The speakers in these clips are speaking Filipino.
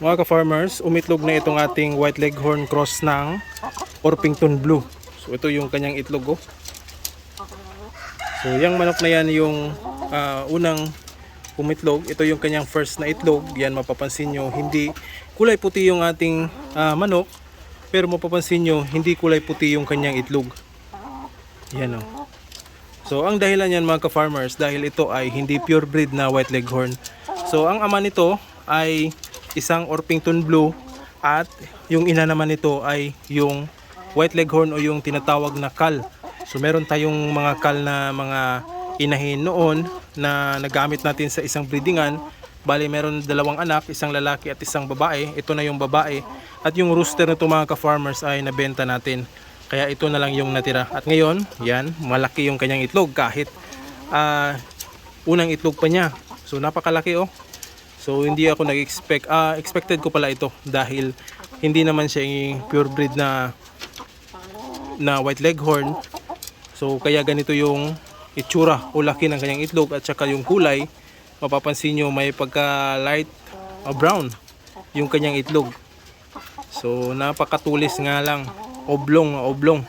Mga ka-farmers, umitlog na itong ating white leghorn cross ng Orpington Blue. So ito yung kanyang itlog oh. So yung manok na yan yung ah, unang umitlog. Ito yung kanyang first na itlog. Yan mapapansin nyo, hindi kulay puti yung ating ah, manok. Pero mapapansin nyo, hindi kulay puti yung kanyang itlog. Yan oh. So ang dahilan yan mga ka-farmers dahil ito ay hindi pure breed na white leghorn. So ang ama nito ay isang Orpington Blue at yung ina naman nito ay yung white leghorn o yung tinatawag na kal. So meron tayong mga kal na mga inahin noon na nagamit natin sa isang breedingan. Bali meron dalawang anak, isang lalaki at isang babae. Ito na yung babae. At yung rooster na ito mga ka-farmers ay nabenta natin. Kaya ito na lang yung natira. At ngayon, yan, malaki yung kanyang itlog kahit ah, unang itlog pa niya. So napakalaki oh. So hindi ako nag-expect, ah expected ko pala ito dahil hindi naman siya yung pure breed na na white leghorn. So kaya ganito yung itsura o laki ng kanyang itlog at saka yung kulay. Mapapansin nyo may pagka light ah, brown yung kanyang itlog. So napakatulis nga lang, oblong, oblong.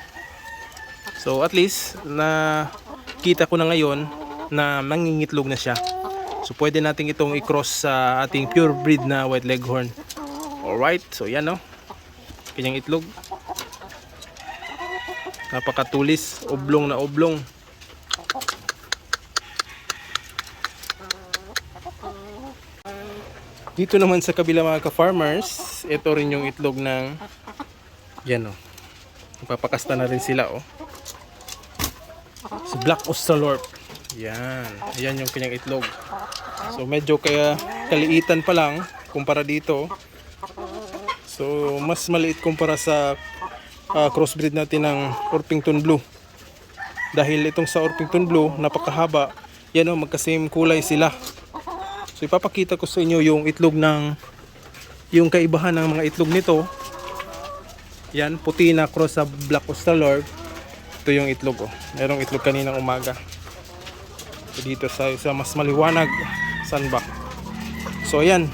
So at least na kita ko na ngayon na mangingitlog na siya. So pwede natin itong i-cross sa ating pure breed na white leghorn. Alright, so yan no. Kanyang itlog. Napakatulis, oblong na oblong. Dito naman sa kabila mga ka-farmers, ito rin yung itlog ng yan o. Papakasta na rin sila oh. Si Black Australorp. Yan. Yan yung kanyang itlog. So medyo kaya kaliitan pa lang kumpara dito. So mas maliit kumpara sa ah, crossbreed natin ng Orpington Blue. Dahil itong sa Orpington Blue, napakahaba. Yan o, magka-same kulay sila. So ipapakita ko sa inyo yung itlog ng yung kaibahan ng mga itlog nito. Yan, puti na cross sa Black Australorp. Ito yung itlog oh. Merong itlog kaninang umaga. Dito sa, sa mas maliwanag. San ba? So ayan.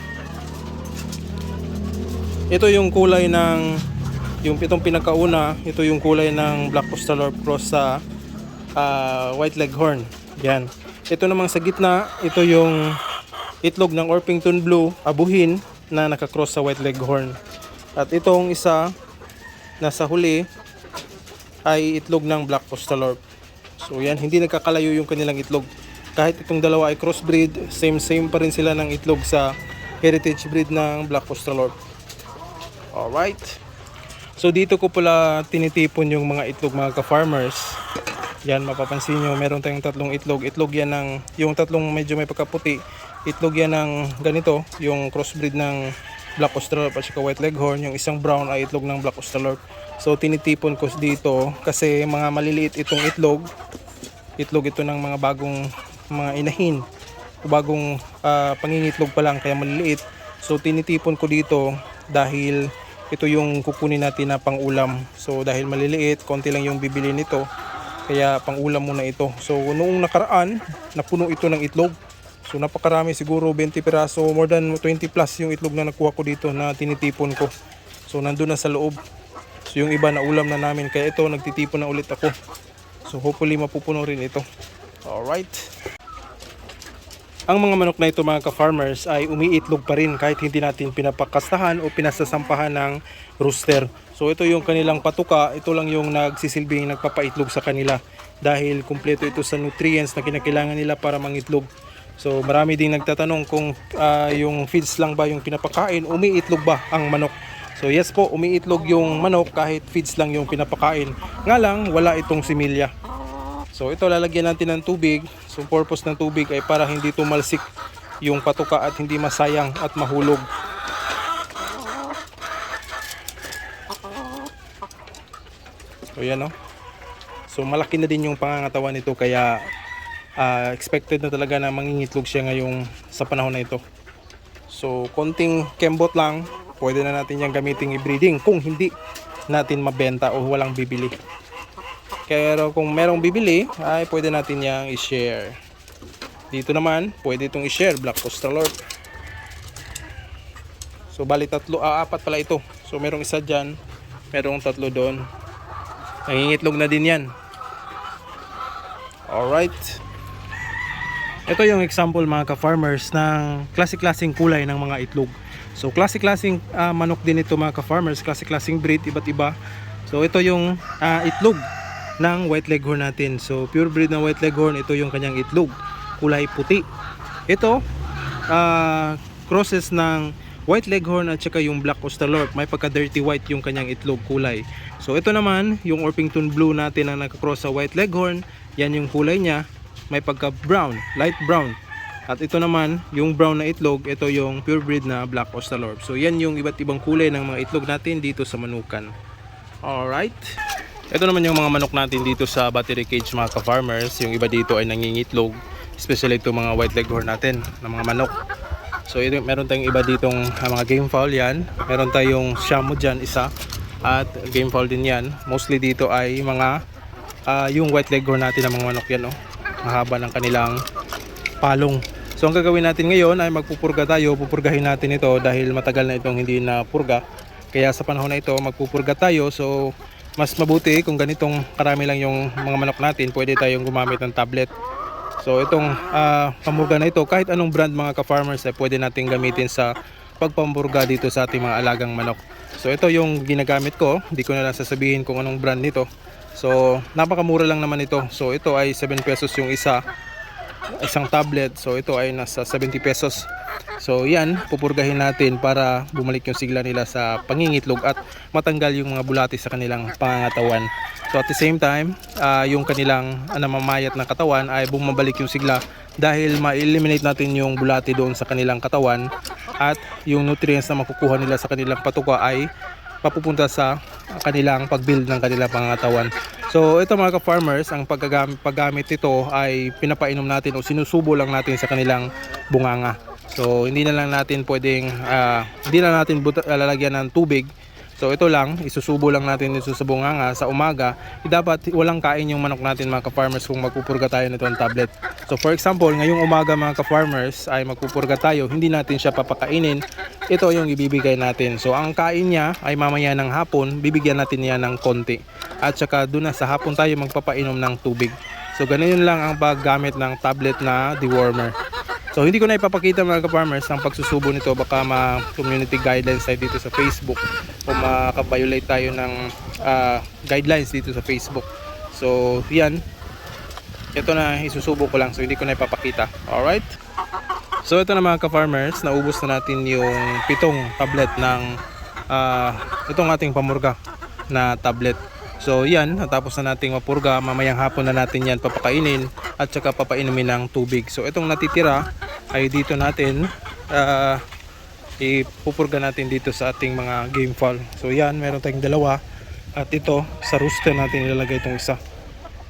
Ito yung kulay ng yung itong pinakauna, ito yung kulay ng Black Australorp cross sa ah, White Leghorn. Yan. Ito namang sa gitna, ito yung itlog ng Orpington Blue, abuhin na nakakross sa White Leghorn. At itong isa nasa huli ay itlog ng Black Australorp. So yan, hindi nagkakalayo yung kanilang itlog. Kahit itong dalawa ay crossbreed, same same pa rin sila ng itlog sa heritage breed ng Black Australorp. Alright. So dito ko pala tinitipon yung mga itlog mga ka-farmers. Yan mapapansin nyo, meron tayong tatlong itlog. Itlog yan ng, yung tatlong medyo may pagkaputi, itlog yan ng ganito, yung crossbreed ng Black Australorp at saka White Leghorn. Yung isang brown ay itlog ng Black Australorp. So tinitipon ko dito kasi mga maliliit itong itlog. Itlog ito ng mga bagong mga inahin. Bagong ah, pangingitlog pa lang kaya maliliit. So tinitipon ko dito dahil ito yung kukunin natin na pangulam. So dahil maliliit, konti lang yung bibili nito. Kaya pangulam muna ito. So noong nakaraan, napuno ito ng itlog. So napakarami siguro 20 piraso, more than 20 plus yung itlog na nakuha ko dito na tinitipon ko. So nandun na sa loob. So yung iba na ulam na namin kaya ito nagtitipon na ulit ako. So hopefully mapupuno rin ito. Alright. Ang mga manok na ito mga ka-farmers ay umiitlog pa rin kahit hindi natin pinapakastahan o pinasasampahan ng rooster. So ito yung kanilang patuka, ito lang yung nagsisilbing nagpapaitlog sa kanila dahil kumpleto ito sa nutrients na kinakailangan nila para mangitlog. So marami ding nagtatanong kung ah, yung feeds lang ba yung pinapakain, umiitlog ba ang manok. So yes po, umiitlog yung manok kahit feeds lang yung pinapakain. Nga lang, wala itong similya. So ito lalagyan natin ng tubig. So purpose ng tubig ay para hindi tumalsik yung patuka at hindi masayang at mahulog. So yan no. So malaki na din yung pangangatawan nito kaya ah, expected na talaga na mangingitlog siya ngayong sa panahon na ito. So konting kembot lang, pwede na natin yung gamitin i-breeding kung hindi natin mabenta o walang bibili. Pero kung merong bibili, ay pwede natin yang i-share. Dito naman, pwede itong i-share, Black Australorp. So bali tatlo, ah, apat pala ito. So merong isa dyan, merong tatlo doon. Nangingitlog na din yan. Alright. Ito yung example mga ka-farmers ng klase-klaseng kulay ng mga itlog. So klase-klaseng ah, manok din ito mga ka-farmers, klase-klaseng breed, iba't iba. So ito yung ah, itlog ng white leghorn natin. So pure breed ng white leghorn, ito yung kanyang itlog, kulay puti. Ito, ah, crosses ng white leghorn at saka yung black Australorp. May pagka dirty white yung kanyang itlog kulay. So ito naman, yung Orpington Blue natin na nakakross sa white leghorn, yan yung kulay niya. May pagka brown, light brown. At ito naman, yung brown na itlog, ito yung pure breed na black Australorp. So yan yung iba't ibang kulay ng mga itlog natin dito sa manukan. Alright. Ito naman yung mga manok natin dito sa battery cage mga ka-farmers. Yung iba dito ay nangingitlog. Especially itong mga white leghorn natin na mga manok. So ito, meron tayong iba ditong ah, mga game fowl yan. Meron tayong shamu dyan isa. At game fowl din yan. Mostly dito ay mga ah, yung white leghorn natin na mga manok yan. Oh. Mahaba ng kanilang palong. So ang gagawin natin ngayon ay magpupurga tayo. Pupurgahin natin ito dahil matagal na itong hindi na purga. Kaya sa panahon na ito magpupurga tayo. So mas mabuti kung ganitong karami lang yung mga manok natin, pwede tayong gumamit ng tablet. So itong ah, pamurga na ito, kahit anong brand mga ka-farmers ay pwede natin gamitin sa pagpamurga dito sa ating mga alagang manok. So ito yung ginagamit ko, hindi ko na lang sasabihin kung anong brand nito. So napakamura lang naman ito. So ito ay 7 pesos yung isa, isang tablet. So ito ay nasa 70 pesos. So yan, pupurgahin natin para bumalik yung sigla nila sa pangingitlog at matanggal yung mga bulati sa kanilang pangangatawan. So at the same time, ah, yung kanilang uh, namamayat na katawan ay bumabalik yung sigla dahil ma-eliminate natin yung bulati doon sa kanilang katawan at yung nutrients na makukuha nila sa kanilang patuka ay papupunta sa kanilang pag-build ng kanilang pangangatawan. So ito mga ka-farmers, ang paggamit, paggamit nito ay pinapainom natin o sinusubo lang natin sa kanilang bunganga. So hindi na lang natin pwedeng ah, hindi na natin buta, lalagyan ng tubig. So ito lang, isusubo lang natin dito sa bunganga sa umaga. Eh, dapat walang kain yung manok natin mga ka-farmers kung magpupurga tayo nito ng tablet. So for example, ngayong umaga mga ka-farmers ay magpupurga tayo, hindi natin siya papakainin. Ito yung ibibigay natin. So ang kain niya ay mamaya ng hapon, bibigyan natin niya ng konti. At saka doon na sa hapon tayo magpapainom ng tubig. So ganun lang ang paggamit ng tablet na dewormer. So hindi ko na ipapakita mga ka-farmers ang pagsusubo nito baka ma-community guidelines tayo dito sa Facebook o maka-violate tayo ng ah, guidelines dito sa Facebook. So yan, ito na isusubo ko lang so hindi ko na ipapakita. Alright? So ito na mga ka-farmers, naubos na natin yung pitong tablet ng ah, itong ating pamurga na tablet. So yan, natapos na nating mapurga, mamayang hapon na natin yan papakainin at saka papainumin ng tubig. So itong natitira ay dito natin ah, ipupurga natin dito sa ating mga game fowl. So yan, meron tayong dalawa at ito sa rooster natin ilalagay itong isa.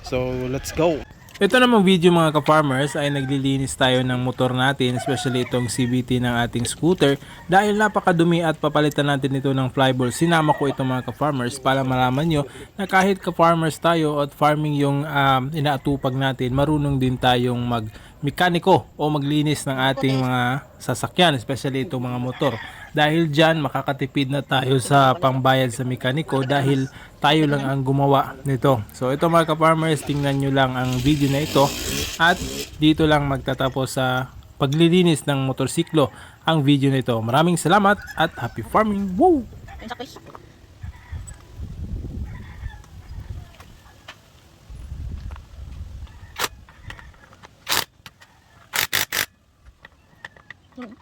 So let's go! Ito namang video mga ka-farmers ay naglilinis tayo ng motor natin, especially itong CVT ng ating scooter dahil napakadumi at papalitan natin ito ng flyball. Sinama ko ito mga ka-farmers para malaman nyo na kahit ka-farmers tayo at farming yung um, inaatupag natin, marunong din tayong mag mekaniko o maglinis ng ating mga sasakyan, especially itong mga motor. Dahil dyan, makakatipid na tayo sa pangbayad sa mekaniko dahil tayo lang ang gumawa nito. So ito mga ka-farmers, tingnan nyo lang ang video na ito at dito lang magtatapos sa paglilinis ng motorsiklo ang video na ito. Maraming salamat at happy farming! Woo! Bago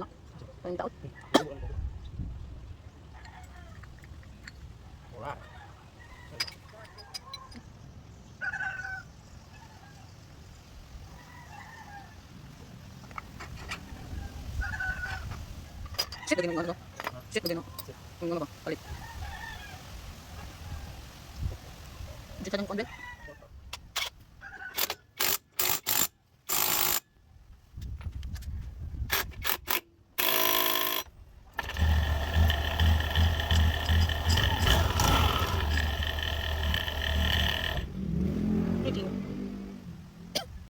na. Ang taot. Sit lagi ng ano. Sit lagi no. Yung ano ba? Palit. Diyan ka ng.